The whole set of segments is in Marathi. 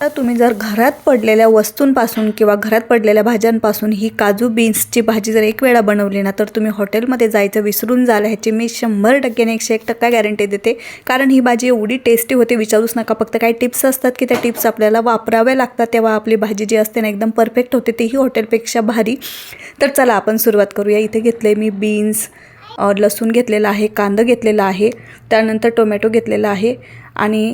आता तुम्ही जर घरात पडलेल्या वस्तूंपासून किंवा घरात पडलेल्या भाज्यांपासून ही काजू बीन्सची भाजी जर एक वेळा बनवली ना तर तुम्ही हॉटेलमध्ये जायचं विसरून जाल ह्याची मी शंभर टक्क्याने एकशे एक टक्का गॅरंटी देते. कारण ही भाजी एवढी टेस्टी होते विचारूच नका. फक्त काही टिप्स असतात की त्या टिप्स आपल्याला वापराव्या लागतात तेव्हा आपली भाजी जी असते ना एकदम परफेक्ट होते तीही हॉटेलपेक्षा भारी. तर चला आपण सुरुवात करूया. इथे घेतले मी बीन्स लसूण घेतलेला आहे कांदा घेतलेला आहे त्यानंतर टोमॅटो घेतलेला आहे आणि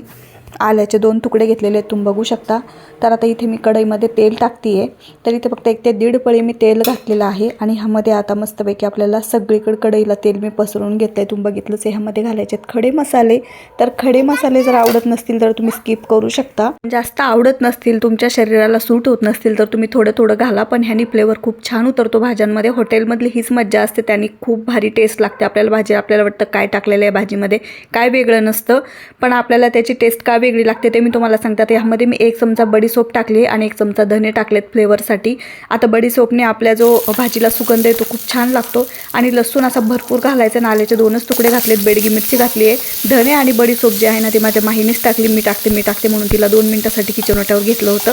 आल्याचे दोन तुकडे घेतलेले आहेत तुम्ही बघू शकता. तर आता इथे मी कढईमध्ये तेल टाकते आहे तर इथे फक्त एक ते दीड पळी मी तेल घातलेलं आहे आणि ह्यामध्ये आता मस्तपैकी आपल्याला सगळीकडे कढईला तेल मी पसरून घेतलं आहे तुम्ही बघितलंच आहे ह्यामध्ये घालायचे आहेत खडे मसाले. तर खडे मसाले जर आवडत नसतील तर तुम्ही स्किप करू शकता. जास्त आवडत नसतील तुमच्या शरीराला सूट होत नसतील तर तुम्ही थोडं थोडं घाला. पण ह्यानी फ्लेवर खूप छान उतरतो भाज्यांमध्ये. हॉटेलमधली हीच मज्जा असते त्यांनी खूप भारी टेस्ट लागते. आपल्याला भाजी आपल्याला वाटतं काय टाकलेलं आहे भाजीमध्ये काय वेगळं नसतं. पण आपल्याला त्याची टेस्ट का वेगळी लागते ते मी तुम्हाला सांगते आता ह्यामध्ये मी एक चमचा बडीसोप टाकली आणि एक चमचा धने टाकलेत फ्लेवरसाठी. आता बडीसोपने आपल्या जो भाजीला सुगंध येतो खूप छान लागतो. आणि लसूण असा भरपूर घालायचा. नाल्याचे दोनच तुकडे घातलेत. बेडगी मिरची घातली आहे. धने आणि बडीसोप जे आहे ना ते माझ्या माहीनेच टाकली. मी टाकते मी टाकते म्हणून तिला दोन मिनटासाठी किचन वाट्यावर घेतलं होतं.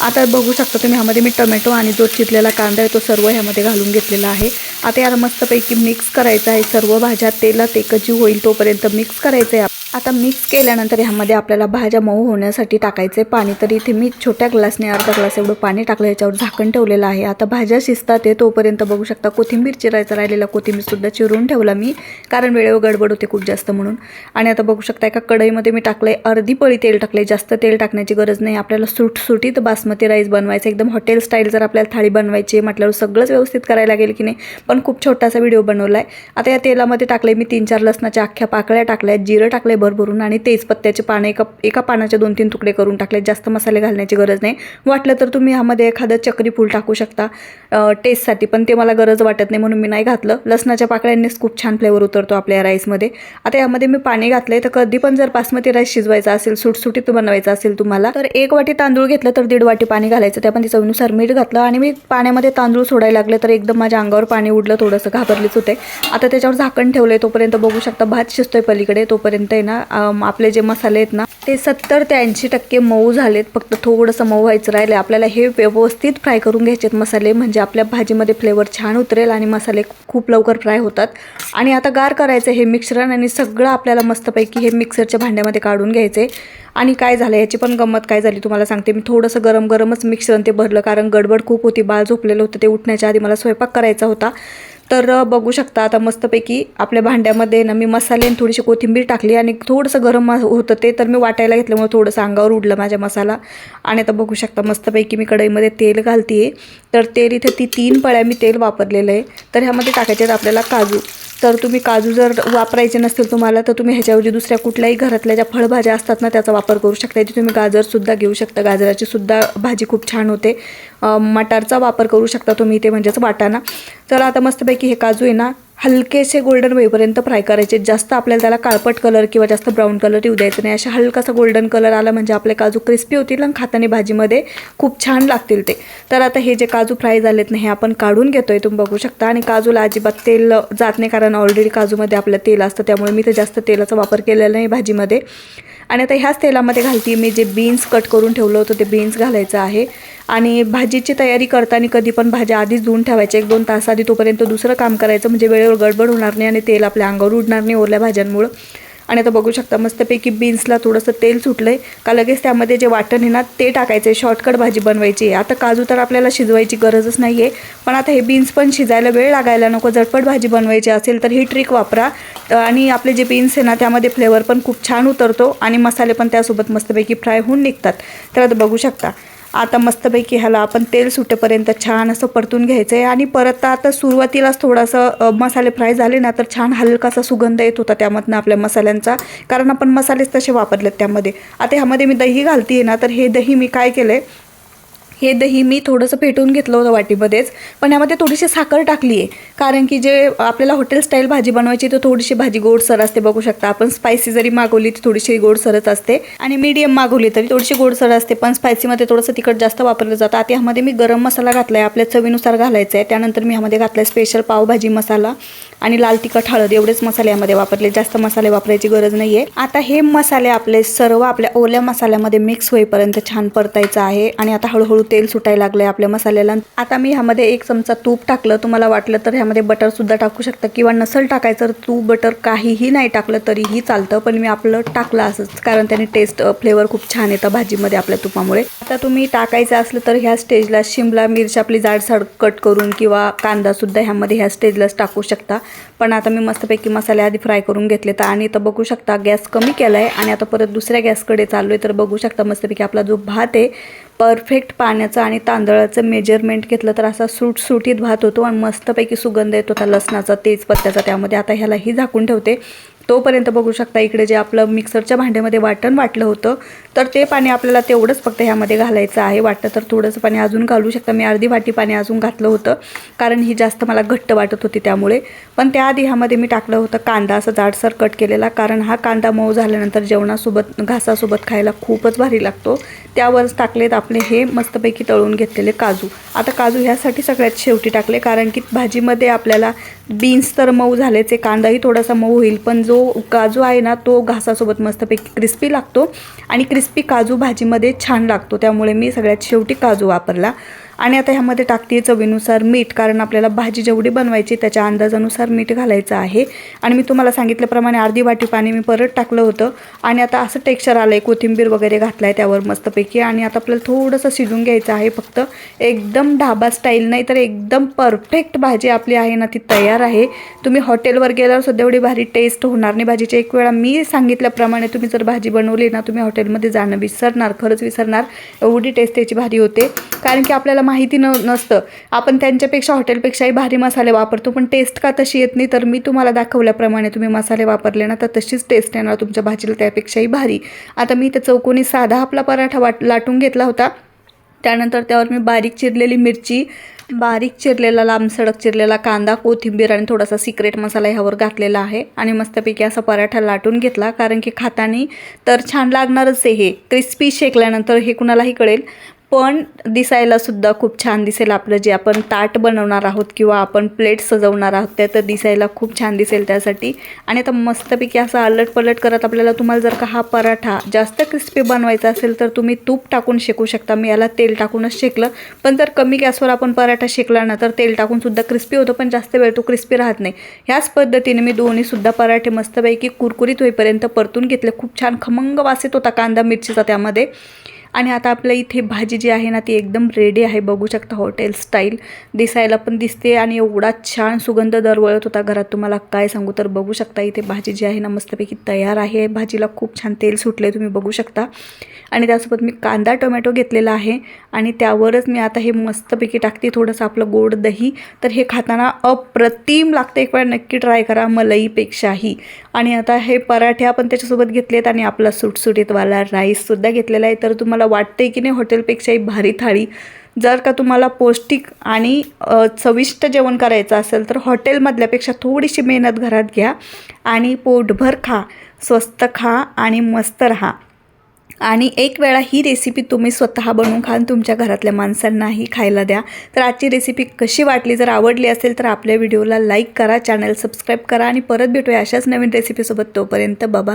आता बघू शकता तुम्ही ह्यामध्ये मी टोमॅटो आणि जो चिरलेला कांदा आहे तो सर्व ह्यामध्ये घालून घेतलेला आहे. आता याला मस्तपैकी मिक्स करायचं आहे. सर्व भाज्या तेलात एकजीव होईल तोपर्यंत मिक्स करायचं आहे आता मिक्स केल्यानंतर ह्यामध्ये आपल्याला भाज्या मऊ होण्यासाठी टाकायचं आहे पाणी. तर इथे मी छोट्या ग्लासने अर्धा ग्लास एवढं पाणी टाकलं याच्यावर झाकण ठेवलेलं आहे. आता भाज्या शिजतात आहे तोपर्यंत बघू शकता कोथिंबीर चिरायचा राहिलेला. कोथिंबीरसुद्धा चिरून ठेवला मी कारण वेळेवर गडबड होते खूप जास्त म्हणून. आणि आता बघू शकता एका कढईमध्ये मी टाकलं आहे अर्धी पळी तेल टाकले जास्त तेल टाकण्याची गरज नाही. आपल्याला सुटसुटीत बासमती राईस बनवायचं एकदम हॉटेल स्टाईल जर आपल्याला थाळी बनवायची म्हटल्यावर सगळंच व्यवस्थित करायला लागेल की नाही पण खूप छोटासा व्हिडिओ बनवला आहे आता या तेलामध्ये टाकले मी तीन चार लसणाच्या अख्ख्या पाकळ्या टाकल्या जिरं टाकले भरभरून आणि तेजपत्त्याचे पानं एका एका पानाचे दोन तीन तुकडे करून टाकले जास्त मसाले घालण्याची गरज नाही. वाटलं तर तुम्ही ह्यामध्ये एखादं चक्री फूल टाकू शकता टेस्टसाठी पण ते मला गरज वाटत नाही म्हणून मी नाही घातलं. लसणाच्या पाकळ्यांनीच खूप छान फ्लेवर उतरतो आपल्या राईसमध्ये आता यामध्ये मी पाणी घातलं तर कधी पण जर बासमती राईस शिजवायचा असेल सुटसुटीत बनवायचा असेल तुम्हाला तर एक वाटी तांदूळ घेतलं तर दीड वाटी पाणी घालायचं. त्या पण चवीनुसार मीठ घातलं आणि मी पाण्यामध्ये तांदूळ सोडायला लागले तर एकदम माझ्या अंगावर पाणी उडलं थोडंसं घाबरलीच होते. आता त्याच्यावर झाकण ठेवलंय तोपर्यंत बघू शकता भात शिजतोय पलीकडे तोपर्यंत आहे ना ना आपले जे मसाले आहेत ना ते सत्तर ते ऐंशी टक्के मऊ झालेत. फक्त थोडंसं मऊ व्हायचं राहिलं आपल्याला हे व्यवस्थित फ्राय करून घ्यायचेत मसाले. म्हणजे आपल्या भाजीमध्ये फ्लेवर छान उतरेल आणि मसाले खूप लवकर फ्राय होतात. आणि आता गार करायचं हे मिश्रण आणि सगळं आपल्याला मस्तपैकी हे मिक्सरच्या भांड्यामध्ये काढून घ्यायचे आणि काय झालं याची पण गंमत काय झाली तुम्हाला सांगते. मी थोडंसं गरम गरमच मिश्रण ते भरलं. कारण गडबड खूप होती. बाळ झोपलेलं होतं. ते उठण्याच्या आधी मला स्वयंपाक करायचा होता. तर बघू शकता आता मस्तपैकी आपल्या भांड्यामध्ये ना मी मसाले आणि थोडीशी कोथिंबीर टाकली आणि थोडंसं गरम होतं ते तर मी वाटायला घेतल्यामुळे थोडंसं अंगावर उडलं माझ्या मसाला. आणि आता बघू शकता मस्तपैकी मी कढईमध्ये तेल घालते तर तेल इथे ती तीन पळ्या मी तेल वापरलेलं आहे. तर ह्यामध्ये टाकायचे आहेत आपल्याला काजू. तर तुम्ही काजू जर वापरायचे नसतील तुम्हाला तर तुम्ही ह्याच्याऐवजी दुसऱ्या कुठल्याही घरातल्या ज्या फळभाज्या असतात ना त्याचा वापर करू शकता. याची तुम्ही गाजरसुद्धा घेऊ शकता. गाजराची सुद्धा भाजी खूप छान होते. मटारचा वापर करू शकता तुम्ही इथे म्हणजेच वाटाणा. चला आता मस्तपैकी हे काजू आहे ना हलकेसे गोल्डन होईपर्यंत फ्राय करायचे. जास्त आपल्याला त्याला काळपट कलर किंवा जास्त ब्राऊन कलर येऊ द्यायचं नाही. अशा हलकासा गोल्डन कलर आला म्हणजे आपले काजू क्रिस्पी होतील आणि खाताना भाजीमध्ये खूप छान लागतील ते. तर आता हे जे काजू फ्राय झालेत ना हे आपण काढून घेतोय. तुम्ही बघू शकता. आणि काजूला अजिबात तेल जात नाही कारण ऑलरेडी काजूमध्ये आपलं तेल असतं. त्यामुळे मी तर जास्त तेलाचा वापर केलेला नाही भाजीमध्ये. आणि आता ह्याच तेलामध्ये घालते. मी जे बीन्स कट करून ठेवलं होतं ते बीन्स घालायचं आहे. आणि भाजीची तयारी करताना कधी पण भाज्या आधीच धुवून ठेवायच्या. एक दोन तास आधी तोपर्यंत दुसरं काम करायचं. म्हणजे वेळेवर गडबड होणार नाही आणि तेल आपल्या अंगावर उडणार नाही ओरल्या भाज्यांमुळं. आणि आता बघू शकता मस्तपैकी बीन्सला थोडंसं तेल सुटलं आहे का लगेच त्यामध्ये जे वाटण आहे ना ते टाकायचं आहे. शॉर्टकट भाजी बनवायची आहे. आता काजू तर आपल्याला शिजवायची गरजच नाही आहे पण आता हे बीन्स पण शिजायला वेळ लागायला नको. झटपट भाजी बनवायची असेल तर ही ट्रिक वापरा. आणि आपले जे बीन्स आहे ना त्यामध्ये फ्लेवर पण खूप छान उतरतो आणि मसाले पण त्यासोबत मस्तपैकी फ्राय होऊन निघतात. तर आता बघू शकता. आता मस्तपैकी ह्याला आपण तेल सुटेपर्यंत छान असं परतून घ्यायचं आहे आणि परत आता सुरुवातीलाच थोडासा मसाले फ्राय झाले ना तर छान हलकासा सुगंध येत होता त्यामधनं आपल्या मसाल्यांचा. कारण आपण मसालेच तसे वापरलेत त्यामध्ये. आता ह्यामध्ये मी दही घालते ना तर हे दही मी काय केलं आहे हे दही मी थोडंसं फेटून घेतलं होतं वाटीमध्येच पण यामध्ये थोडीशी साखर टाकली आहे. कारण की जे आपल्याला हॉटेल स्टाईल भाजी बनवायची तर थोडीशी भाजी गोडसर असते बघू शकता. आपण स्पायसी जरी मागवली तर थोडीशी गोडसरच असते. आणि मीडियम मागवली तरी थोडीशी गोडसर असते पण स्पायसीमध्ये थोडंसं तिखट जास्त वापरलं जातं. आता ह्यामध्ये मी गरम मसाला घातला आहे आपल्या चवीनुसार घालायचा आहे. त्यानंतर मी ह्यामध्ये घातला आहे स्पेशल पावभाजी मसाला आणि लाल तिखट हळद एवढेच मसाले यामध्ये वापरले. जास्त मसाले वापरायची गरज नाही आहे आता हे मसाले आपले सर्व आपल्या ओल्या मसाल्यामध्ये मिक्स होईपर्यंत छान परतायचं आहे. आणि आता हळूहळू तेल सुटायला लागलं आहे आपल्या मसाल्याला. आता मी ह्यामध्ये एक चमचा तूप टाकलं. तुम्हाला वाटलं तर ह्यामध्ये बटरसुद्धा टाकू शकता किंवा नसल टाकायचं तर तूप बटर काहीही नाही टाकलं तरीही चालतं. पण मी आपलं टाकलं असंच. कारण त्याने टेस्ट फ्लेवर खूप छान येतं भाजीमध्ये आपल्या तुपामुळे. आता तुम्ही टाकायचं असलं तर ह्या स्टेजला शिमला मिरची आपली जाडसाड कट करून किंवा कांदासुद्धा ह्यामध्ये ह्या स्टेजलाच टाकू शकता. पण आता मी मस्तपैकी मसाले आधी फ्राय करून घेतले तर आणि तर बघू शकता गॅस कमी केला आहे आणि आता परत दुसऱ्या गॅसकडे चाललो आहे तर बघू शकता मस्तपैकी आपला जो भात आहे परफेक्ट पाण्याचं आणि तांदळाचं मेजरमेंट घेतलं तर असा सुटसुटीत भात होतो आणि मस्तपैकी सुगंध येत होता लसणाचा तेजपत्त्याचा त्यामध्ये. आता ह्यालाही झाकून ठेवते. तोपर्यंत बघू शकता इकडे जे आपलं मिक्सरच्या भांड्यामध्ये वाटण वाटलं होतं तर ते पाणी आपल्याला तेवढंच फक्त ह्यामध्ये घालायचं आहे. वाटतं तर थोडंसं पाणी अजून घालू शकता. मी अर्धी वाटी पाणी अजून घातलं होतं कारण ही जास्त मला घट्ट वाटत होती त्यामुळे. पण त्याआधी ह्यामध्ये मी टाकलं होतं कांदा असं जाडसर कट केलेला कारण हा कांदा मऊ झाल्यानंतर जेवणासोबत घासासोबत खायला खूपच भारी लागतो. त्यावरच टाकलेत आपले हे मस्तपैकी तळून घेतलेले काजू. आता काजू ह्यासाठी सगळ्यात शेवटी टाकले कारण की भाजीमध्ये आपल्याला बीन्स तर मऊ झालेचे कांदाही थोडासा मऊ होईल पण जो काजू आहे ना तो घासासोबत मस्तपैकी क्रिस्पी लागतो आणि क्रिस्पी काजू भाजीमध्ये छान लागतो. त्यामुळे मी सगळ्यात शेवटी काजू वापरला. आणि आता ह्यामध्ये टाकते चवीनुसार मीठ कारण आपल्याला भाजी जेवढी बनवायची त्याच्या अंदाजानुसार मीठ घालायचं आहे. आणि मी तुम्हाला सांगितल्याप्रमाणे अर्धी वाटी पाणी मी परत टाकलं होतं. आणि आता असं टेक्स्चर आलं आहे कोथिंबीर वगैरे घातलं आहे त्यावर मस्तपैकी. आणि आता आपल्याला थोडंसं शिजून घ्यायचं आहे फक्त. एकदम ढाबा स्टाईल नाही तर एकदम परफेक्ट भाजी आपली आहे ना ती तयार आहे. तुम्ही हॉटेलवर गेल्यावर सुद्धा एवढी भारी टेस्ट होणार नाही भाजीची. एक वेळा मी सांगितल्याप्रमाणे तुम्ही जर भाजी बनवली ना तुम्ही हॉटेलमध्ये जाणं विसरणार खरंच विसरणार. एवढी टेस्ट त्याची भारी होते. कारण की आपल्याला माहिती न नसतं. आपण त्यांच्यापेक्षा हॉटेलपेक्षाही भारी मसाले वापरतो पण टेस्ट का तशी येत नाही तर मी तुम्हाला दाखवल्याप्रमाणे तुम्ही मसाले वापरले ना तर तशीच टेस्ट येणार तुमच्या भाजीला त्यापेक्षाही भारी. आता मी त्या चौकोनी साधा आपला पराठा वाट लाटून घेतला होता. त्यानंतर त्यावर मी बारीक चिरलेली मिरची बारीक चिरलेला लांब सडक चिरलेला कांदा कोथिंबीर आणि थोडासा सिक्रेट मसाला ह्यावर घातलेला आहे. आणि मस्तपैकी असा पराठा लाटून घेतला कारण की खातानी तर छान लागणारच आहे हे. क्रिस्पी शेकल्यानंतर हे कुणालाही कळेल. पण दिसायला सुद्धा खूप छान दिसेल आपलं जे आपण ताट बनवणार आहोत किंवा आपण प्लेट सजवणार आहोत त्या तर दिसायला खूप छान दिसेल त्यासाठी. आणि आता मस्तपैकी असं अलट पलट करत आपल्याला तुम्हाला जर का हा पराठा जास्त क्रिस्पी बनवायचा असेल तर तुम्ही तूप टाकून शेकू शकता. मी याला तेल टाकूनच शेकलं. पण जर कमी गॅसवर आपण पराठा शेकला ना तर तेल टाकूनसुद्धा क्रिस्पी होतो पण जास्त वेळ तो क्रिस्पी राहत नाही. ह्याच पद्धतीने मी दोन्हीसुद्धा पराठे मस्तपैकी कुरकुरीत होईपर्यंत परतून घेतले. खूप छान खमंग वास येत होता कांदा मिरचीचा त्यामध्ये. आणि आता आपल्या इथे भाजी जी आहे ना ती एकदम रेडी आहे. बघू शकता हॉटेल स्टाईल दिसायला पण दिसते आणि एवढा छान सुगंध दरवळत होता घरात. तुम्हाला काय सांगू? तर बघू शकता इथे भाजी जी आहे ना मस्तपैकी तयार आहे. भाजीला खूप छान तेल सुटले तुम्ही बघू शकता. आणि त्यासोबत मी कांदा टोमॅटो घेतलेला आहे. आणि त्यावरच मी आता हे मस्तपैकी टाकते. थोडंसं आपलं गोड दही. तर हे खाताना अप्रतिम लागतं. एक वेळा नक्की ट्राय करा. मलईपेक्षाही. आणि आता हे पराठे आपण त्याच्यासोबत घेतलेत आणि आपला सुटसुटीतवाला राईससुद्धा घेतलेला आहे. तर तुम्हाला वाटते की नाही हॉटेलपेक्षाही भारी थाळी. जर का तुम्हाला पौष्टिक आणि चविष्ट जेवण करायचं असेल तर हॉटेलमधल्यापेक्षा थोडीशी मेहनत घरात घ्या आणि पोटभर खा. स्वस्त खा आणि मस्त राहा. आणि एक वेळा ही रेसिपी तुम्ही स्वतः बनवून खाऊन तुमच्या घरातल्या माणसांनाही खायला द्या. तर आजची रेसिपी कशी वाटली जर आवडली असेल तर आपल्या व्हिडिओला लाईक करा चॅनल सबस्क्राईब करा आणि परत भेटूया अशाच नवीन रेसिपीसोबत तोपर्यंत बाबा